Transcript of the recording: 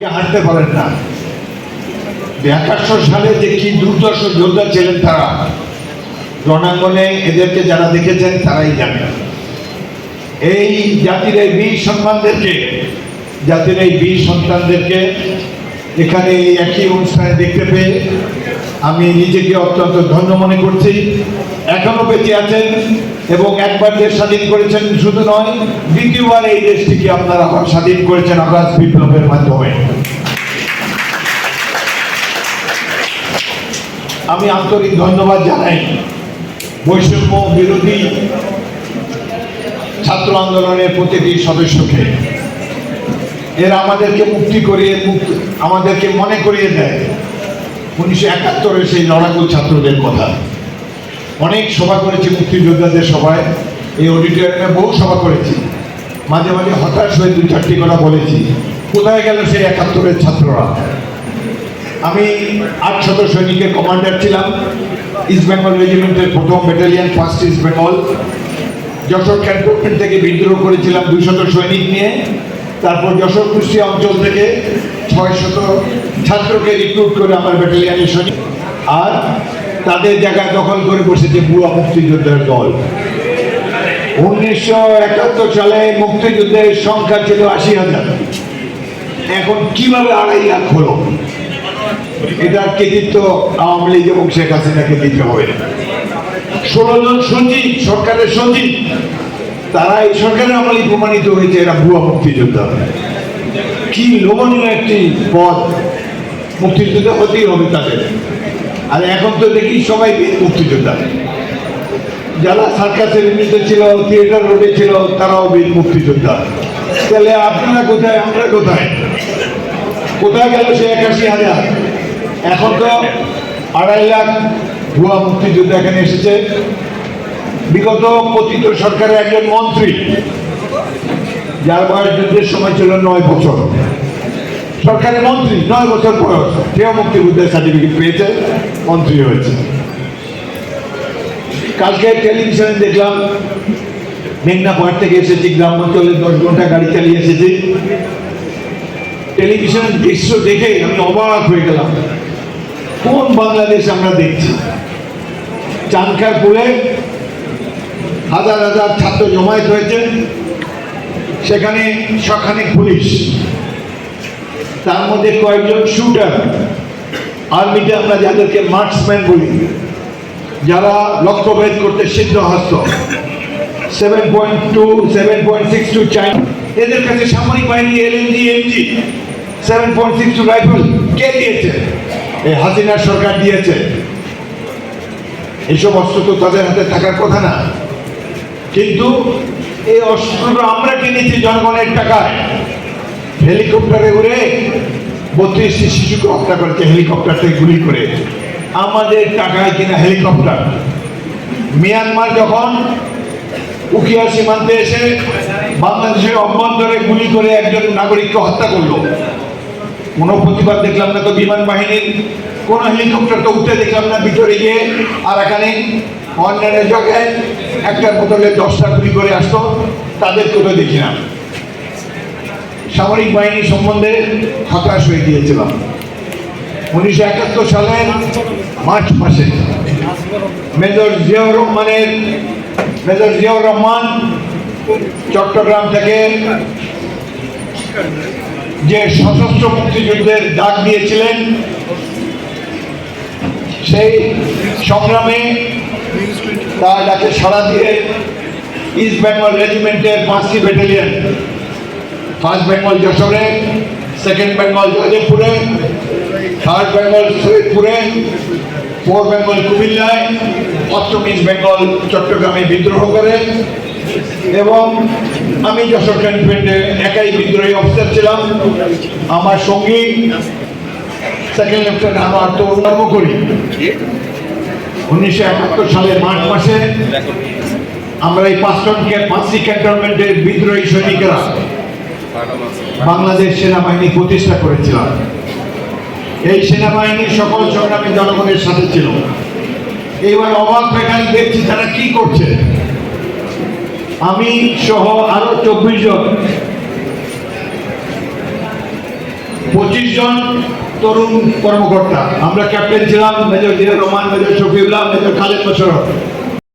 হাঁটতে পারেন না। একাশো সালে যে কি দুর্দশ যোদ্ধা ছিলেন তারা, রণাঙ্গনে এদেরকে যারা দেখেছেন তারাই জানেন। এই জাতির এই বীর সন্তানদেরকে, জাতির এই বীর সন্তানদেরকে এখানে একই অনুষ্ঠানে দেখতে পেয়ে আমি নিজেকে অত্যন্ত ধন্য মনে করছি। এখনও বেঁচে আছেন এবং একবার দেশ স্বাধীন করেছেন শুধু নয়, দ্বিতীয়বার এই দেশটিকে আপনারা স্বাধীন করেছেন আকাশ বিপ্লবের মাধ্যমে। আমি আন্তরিক ধন্যবাদ জানাই বৈষম্য বিরোধী ছাত্র আন্দোলনের প্রতিটি সদস্যকে। এরা আমাদেরকে মুক্তি করিয়ে আমাদেরকে মনে করিয়ে দেয়। উনিশশো একাত্তরের সেই লড়াকু ছাত্রদের কথা। অনেক সভা করেছি মুক্তিযোদ্ধাদের সভায়, এই অডিটোরিয়ামে বহু সভা করেছি। মাঝে মাঝে হতাশ হয়ে দুই চারটি কথা বলেছি, কোথায় গেল সেই একাত্তরের ছাত্ররা? আমি আটশত সৈনিকের কমান্ডার ছিলাম ইস্ট বেঙ্গল রেজিমেন্টের প্রথম battalion first East Bengal Jessore cantonment থেকে বিদ্রোহ করেছিলাম দুইশত সৈনিক নিয়ে, তারপর যশোর কুষ্টিয়া অঞ্চল থেকে ছয় শত ছাত্রকে রিক্রুট করে আমার ব্যাটালিয়ানের সৈনিক আর তাদের জায়গায় দখল করে বসেছে বুয়া মুক্তিযোদ্ধার দল। উনিশশো একাত্তর সালে মুক্তিযুদ্ধের সংখ্যা ছিল আশি হাজার। এখন কীভাবে আড়াই লাখ হলো? এটার কৃতিত্ব আওয়ামী লীগ এবং শেখ হাসিনাকে দিতে হবে। ষোলো জন সচিব সরকারের সচিব তারা এই সরকারের আমলে প্রমাণিত হয়েছে এরা ভুয়া মুক্তিযোদ্ধা। কি লোভনীয় একটি পদ। মুক্তিযোদ্ধা হতেই হবে তাদের। আর এখন তো দেখি সবাই মুক্তিযোদ্ধা। যারা সার্কাসের এমনিতে ছিল, থিয়েটার রোডে ছিল, তারাও বীর মুক্তিযোদ্ধা। তাহলে আপনারা কোথায়, আমরা কোথায়? কোথায় গেল সে একাশি হাজার? এখন তো আড়াই লাখ ভুয়া মুক্তিযোদ্ধা এখানে এসেছে। বিগত পতিত সরকারের একজন মন্ত্রী, যার বয়স যুদ্ধের সময় ছিল নয় বছর। সরকারের মন্ত্রী, নয় বছর বয়স। সেও মুক্তিযুদ্ধের সার্টিফিকেট পেয়েছে, মন্ত্রী হয়েছে। কালকে টেলিভিশনে দেখলাম, মেঘনা পয়েন্ট থেকে এসেছি গ্রাম অঞ্চলে দশ ঘণ্টা গাড়ি চালিয়ে এসেছি। টেলিভিশনের দৃশ্য দেখে আমি অবাক হয়ে গেলাম। কোন বাংলাদেশ আমরা দেখছি? চানখারপুরে হাজার হাজার ছাত্র জমায়েত হয়েছে। সেখানে সখানে পুলিশ। তার মধ্যে কয়েকজন শুটার। আর্মিতে আমরা যাদেরকে মার্কসম্যান বলি, যারা লক্ষ্যভেদ করতে সিদ্ধ হস্ত। Seven point two seven point six two চাই এদের কাছে সামরিক বাহিনী LMG MG seven point six two rifle কে দিয়েছে? এই হাসিনা সরকার দিয়েছে। এইসব অস্ত্র তো তাদের হাতে থাকার কথা না। কিন্তু এই অস্ত্রটা আমরা কিনেছি জনগণের টাকায়। হেলিকপ্টারে উড়ে বত্রিশটি শিশুকে হত্যা করেছে, হেলিকপ্টার থেকে গুলি করে। আমাদের টাকায় কিনা হেলিকপ্টার। মিয়ানমার যখন উকিয়া সীমান্তে এসে বাংলাদেশের অভ্যন্তরে গুলি করে একজন নাগরিককে হত্যা করল, কোনো প্রতিবাদ দেখলাম না তো বিমান বাহিনীর, কোনো হেলিকপ্টার তো উঠতে দেখলাম না, ভিতরে গিয়ে আর এখানে অন্যান্য জায়গায় একটার বোতলে দশটা গুলি করে আসতো তাদেরকে তো দেখি না। সামরিক বাহিনী সম্বন্ধে হতাশ হয়ে গিয়েছিলাম। উনিশশো একাত্তর সালের মার্চ মাসে মেজর জিয়াউর রহমানের মেজর জিয়াউর রহমান চট্টগ্রাম থেকে যে সশস্ত্র মুক্তিযুদ্ধের ডাক দিয়েছিলেন, সেই সংগ্রামে তার ডাকে সাড়া দিয়ে ইস্ট বেঙ্গল রেজিমেন্টের পাঁচটি ব্যাটালিয়ন ফার্স্ট বেঙ্গল যশোরে সেকেন্ড বেঙ্গল জয়দেবপুরে থার্ড বেঙ্গল সৈয়দপুরে ফোর বেঙ্গল কুমিল্লায় অষ্টম ইস্ট বেঙ্গল চট্টগ্রামে বিদ্রোহ করে এবং আমি যশোর ক্যান্টনমেন্টে একাই বিদ্রোহী অফিসার ছিলাম। আমার সঙ্গী সেকেন্ড লেফটেন্যান্ট আমার তো কর্ম করি উনিশশো একাত্তর সালের মার্চ মাসে আমরা এই পাঁচজন পাঁচটি ক্যান্টনমেন্টের বিদ্রোহী সৈনিকেরা বাংলাদেশ সেনাবাহিনী প্রতিষ্ঠা করেছিলাম। এই সেনাবাহিনী সকল সংগ্রামী জনগণের সাথে ছিল। এইবার অবাক এখানে দেখছি তারা কি করছে। আমি সহ আরও চব্বিশ জন, পঁচিশ জন তরুণ কর্মকর্তা। আমরা ক্যাপ্টেন ছিলাম, major Zia Rahman, major Shafiullah, major Khaled Mosharraf